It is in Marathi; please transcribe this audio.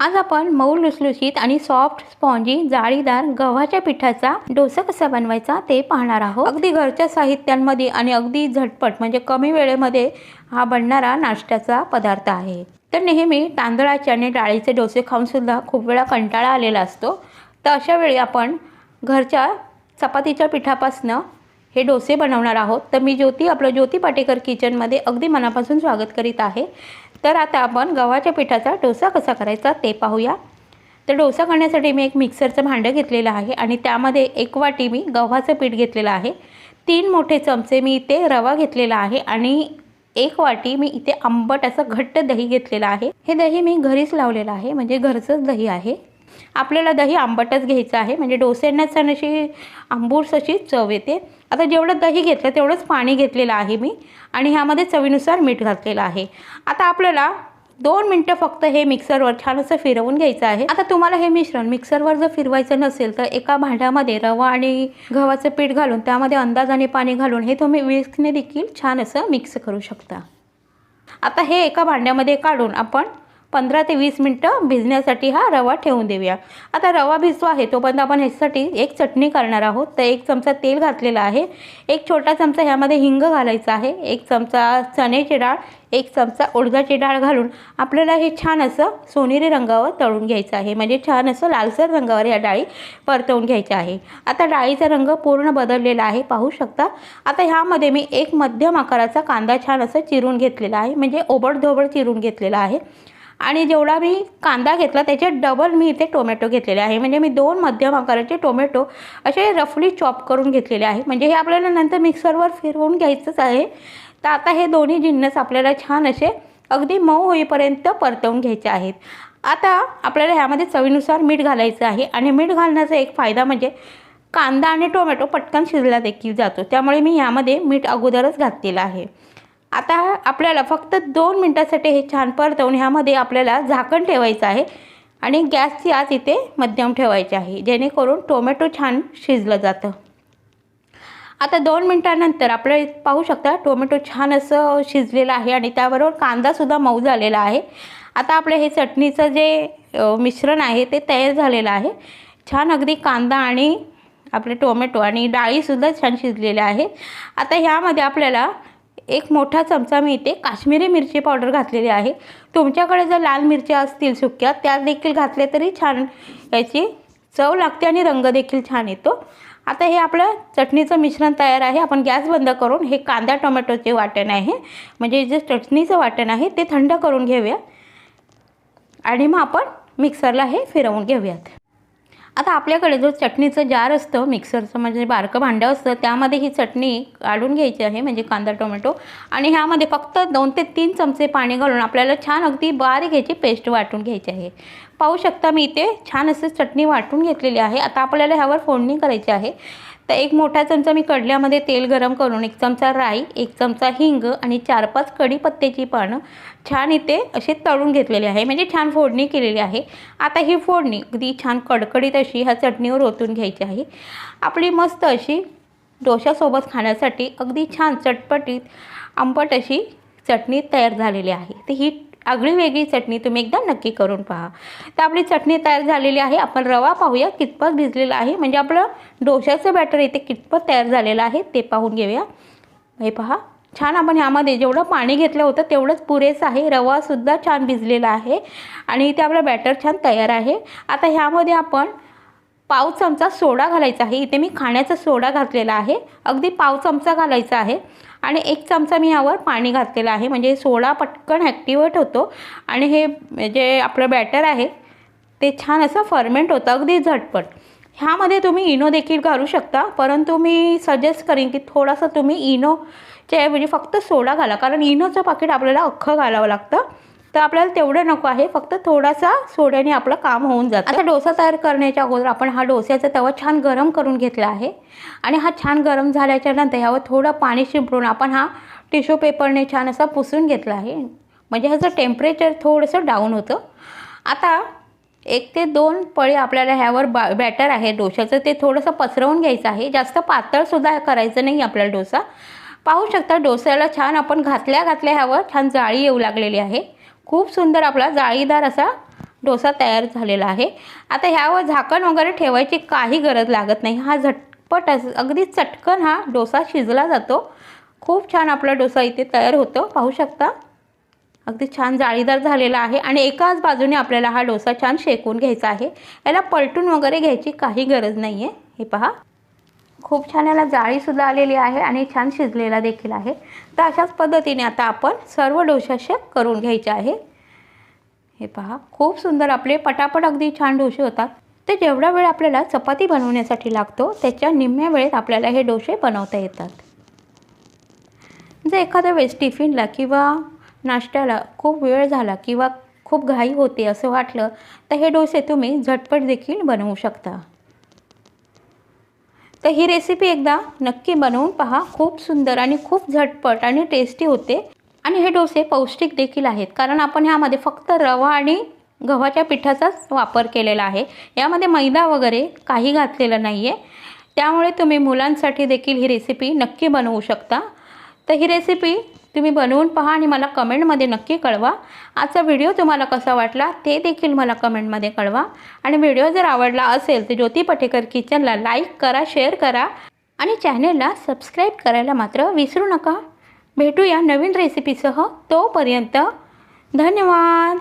आज आपण मऊ लुसलुशीत आणि सॉफ्ट स्पॉन्जी जाळीदार गव्हाच्या पिठाचा डोसा कसा बनवायचा ते पाहणार आहोत. अगदी घरच्या साहित्यांमध्ये आणि अगदी झटपट म्हणजे कमी वेळेमध्ये हा बनणारा नाश्त्याचा पदार्थ आहे. तर नेहमी तांदळाचे आणि डाळीचे डोसे खाऊनसुद्धा खूप वेळा कंटाळा आलेला असतो. तर अशा वेळी आपण घरच्या चपातीच्या पिठापासनं हे डोसे बनवणार आहोत. तर मी ज्योती आपलं ज्योती पाटेकर किचनमध्ये अगदी मनापासून स्वागत करीत आहे. तर आता आपण गव्हाच्या पिठाचा डोसा कसा करायचा ते पाहूया. तर डोसा करण्यासाठी मी एक मिक्सरचं भांडं घेतलेलं आहे आणि त्यामध्ये एक वाटी मी गव्हाचं पीठ घेतलेलं आहे. तीन मोठे चमचे मी इथे रवा घेतलेला आहे आणि एक वाटी मी इथे आंबट असं घट्ट दही घेतलेलं आहे. हे दही मी घरीच लावलेलं आहे म्हणजे घरचंच दही आहे. आपल्याला दही आंबटच घ्यायचं आहे. म्हणजे डोस्यांना छान अशी आंबूस अशी चव येते. आता जेवढं दही घेतलं तेवढंच पाणी घेतलेलं आहे मी. आणि ह्यामध्ये चवीनुसार मीठ घातलेलं आहे. आता आपल्याला दोन मिनटं फक्त हे मिक्सरवर छान असं फिरवून घ्यायचं आहे. आता तुम्हाला हे मिश्रण मिक्सरवर जर फिरवायचं नसेल तर एका भांड्यामध्ये रवा आणि गव्हाचं पीठ घालून त्यामध्ये अंदाजाने पाणी घालून हे तुम्ही विस्कने देखील छान असं मिक्स करू शकता. आता हे एका भांड्यामध्ये काढून आपण पंधरा ते वीस मिनटं भिजण्यासाठी हा रवा ठेवून देऊया. आता रवा भिजतो आहे तोपर्यंत आपण ह्याच्यासाठी एक चटणी करणार आहोत. तर एक चमचा तेल घातलेला आहे. एक छोटा चमचा ह्यामध्ये हिंग घालायचा आहे. एक चमचा चण्याची डाळ एक चमचा उडदाची डाळ घालून आपल्याला हे छान असं सोनेरी रंगावर तळून घ्यायचं आहे. म्हणजे छान असं लालसर रंगावर या डाळी परतवून घ्यायच्या आहे. आता डाळीचा रंग पूर्ण बदललेला आहे पाहू शकता. आता ह्यामध्ये मी एक मध्यम आकाराचा कांदा छान असं चिरून घेतलेला आहे. म्हणजे ओबडधोबड चिरून घेतलेला आहे. आणि जेवढा मी कांदा घेतला त्याचे डबल मी इथे टोमॅटो घेतलेले आहे. म्हणजे मी दोन मध्यम आकाराचे टोमॅटो असे रफली चॉप करून घेतलेले आहे. म्हणजे हे आपल्याला नंतर मिक्सरवर फिरवून घ्यायचंच आहे. तर आता हे दोन्ही जिन्नस आपल्याला छान असे अगदी मऊ होईपर्यंत परतवून घ्यायचे आहेत. आता आपल्याला ह्यामध्ये चवीनुसार मीठ घालायचं आहे. आणि मीठ घालण्याचा एक फायदा म्हणजे कांदा आणि टोमॅटो पटकन शिजला देखील जातो. त्यामुळे मी ह्यामध्ये मीठ अगोदरच घातलेलं आहे. आता आपल्याला फक्त दोन मिनटासाठी हे छान परतवून ह्यामध्ये आपल्याला झाकण ठेवायचं आहे आणि गॅसची आज इथे मध्यम ठेवायची आहे जेणेकरून टोमॅटो छान शिजलं जातं. आता दोन मिनटानंतर आपलं पाहू शकता टोमॅटो छान असं शिजलेलं आहे आणि त्याबरोबर कांदासुद्धा मऊ झालेला आहे. आता आपलं हे चटणीचं जे मिश्रण आहे ते तयार झालेलं आहे. छान अगदी कांदा आणि आपले टोमॅटो आणि डाळीसुद्धा छान शिजलेल्या आहे आता ह्यामध्ये आपल्याला एक मोठा चमचा मी इथे काश्मीरी मिरची पावडर घातलेली आहे. तुमच्याकडे जर लाल मिरच्या असतील सुक्या त्या देखील घातल्या तरी छान याची चव लागते आणि रंग देखील छान येतो. आता हे आपलं चटणीचं मिश्रण तयार आहे. आपण गॅस बंद करून हे कांदा टोमॅटोचे वाटण आहे. म्हणजे जे चटणीचं वाटण आहे ते थंड करून घेऊया. आणि मग आपण मिक्सरला हे फिरवून घेऊयात. आता आपल्याकडे जो चटणीचं जार असतं मिक्सरचं म्हणजे बारकं भांडं असतं त्यामध्ये ही चटणी काढून घ्यायची आहे म्हणजे कांदा टोमॅटो. आणि ह्यामध्ये फक्त दोन ते तीन चमचे पाणी घालून आपल्याला छान अगदी बारीक ह्याची पेस्ट वाटून घ्यायची आहे. पाहू शकता मी इथे छान असं चटणी वाटून घेतलेली आहे. आता आपल्याला ह्यावर फोडणी करायची आहे. तर एक मोठा चमचा मी कडल्यामध्ये तेल गरम करून एक चमचा राई एक चमचा हिंग आणि चार पाच कढीपत्त्याची पानं छान इथे असे तळून घेतलेले आहे. म्हणजे छान फोडणी केलेली आहे. आता ही फोडणी अगदी छान कडकडीत अशी ह्या चटणीवर ओतून घ्यायची आहे. आपली मस्त अशी डोशासोबत खाण्यासाठी अगदी छान चटपटीत आंबट अशी चटणी तयार झालेली आहे. तर ही आगळी वेगळी चटणी तुम्ही एकदा नक्की करून पहा. तर आपली चटणी तयार झालेली आहे. आपण रवा पाहूया कितपत भिजलेला आहे. म्हणजे आपलं डोशाचं बॅटर इथे कितपत तयार झालेलं आहे ते पाहून घेऊया. हे पहा. छान आपण ह्यामध्ये जेवढं पाणी घेतलं होतं तेवढंच पुरेसं आहे. रवासुद्धा छान भिजलेला आहे. आणि इथे आपलं बॅटर छान तयार आहे. आता ह्यामध्ये आपण पाव चमचा सोडा घालायचा आहे. इथे मी खाण्याचा सोडा घातलेला आहे. अगदी पाव चमचा घालायचा आहे. आणि एक चमचा मी यावर पाणी घातलेलं आहे. म्हणजे सोडा पटकन ॲक्टिवेट होतो. आणि हे जे आपलं बॅटर आहे ते छान असं फर्मेंट होतं. अगदी झटपट. ह्यामध्ये तुम्ही इनो देखील घालू शकता. परंतु मी सजेस्ट करीन की थोडासा तुम्ही इनोच्या म्हणजे फक्त सोडा घाला. कारण इनोचं पाकिट आपल्याला अख्खं घालावं लागतं. तर आपल्याला तेवढं नको आहे. फक्त थोडासा सोड्याने आपलं काम होऊन जातं. आता डोसा तयार करण्याच्या अगोदर आपण हा डोस्याचा तवा छान गरम करून घेतला आहे. आणि हा छान गरम झाल्याच्यानंतर ह्यावर थोडं पाणी शिंपडून आपण हा टिश्यू पेपरने छान असा पुसून घेतला आहे. म्हणजे ह्याचं टेम्परेचर थोडंसं डाऊन होतं. आता एक ते दोन पळी आपल्याला ह्यावर बा बॅटर आहे डोशाचं ते थोडंसं पसरवून घ्यायचं आहे. जास्त पातळसुद्धा करायचं नाही आपल्याला डोसा. पाहू शकता डोस्याला छान आपण घातल्या घातल्या ह्यावर छान जाळी येऊ लागलेली आहे. खूप सुंदर आपला जाळीदार असा डोसा तयार झालेला आहे. आता ह्यावर झाकण वगैरे ठेवायची काही गरज लागत नाही. हा झटपट अस- अगदी चटकन हा डोसा शिजला जातो. खूप छान आपला डोसा इथे तयार होतो. पाहू शकता. अगदी छान जाळीदार झालेला आहे आणि एकाच बाजूने आपल्याला हा डोसा छान शेकून घ्यायचा आहे. याला पलटून वगैरे घ्यायची काही गरज नाही आहे हे पहा. खूप छान याला जाळीसुद्धा आलेली आहे आणि छान शिजलेला देखील आहे. तर अशाच पद्धतीने आता आपण सर्व डोसा शेक करून घ्यायचे आहे. हे पहा खूप सुंदर आपले पटापट अगदी छान डोसे होतात. ते जेवढा वेळ आपल्याला चपाती बनवण्यासाठी लागतो त्याच्या निम्म्या वेळेत आपल्याला हे डोसे बनवता येतात. जर एखाद्या वेळेस टिफिनला किंवा नाश्त्याला खूप वेळ झाला किंवा खूप घाई होते असं वाटलं तर हे डोसे तुम्ही झटपट देखील बनवू शकता. तर ही रेसिपी एकदा नक्की बनवून पहा. खूप सुंदर आणि खूप झटपट आणि टेस्टी होते. आणि हे डोसे पौष्टिक देखील आहेत. कारण आपण ह्यामध्ये फक्त रवा आणि गव्हाच्या पिठाचाच वापर केलेला आहे. यामध्ये मैदा वगैरे काही घातलेलं नाही आहे त्यामुळे तुम्ही मुलांसाठी देखील ही रेसिपी नक्की बनवू शकता. तर ही रेसिपी तुम्ही बनवून पहा आणि मला कमेंटमध्ये नक्की कळवा. आजचा व्हिडिओ तुम्हाला कसा वाटला ते देखील मला कमेंटमध्ये कळवा. आणि व्हिडिओ जर आवडला असेल तर ज्योती पटेकर किचनला लाईक करा शेअर करा आणि चॅनेलला सबस्क्राईब करायला मात्र विसरू नका. भेटूया नवीन रेसिपीसह तोपर्यंत धन्यवाद.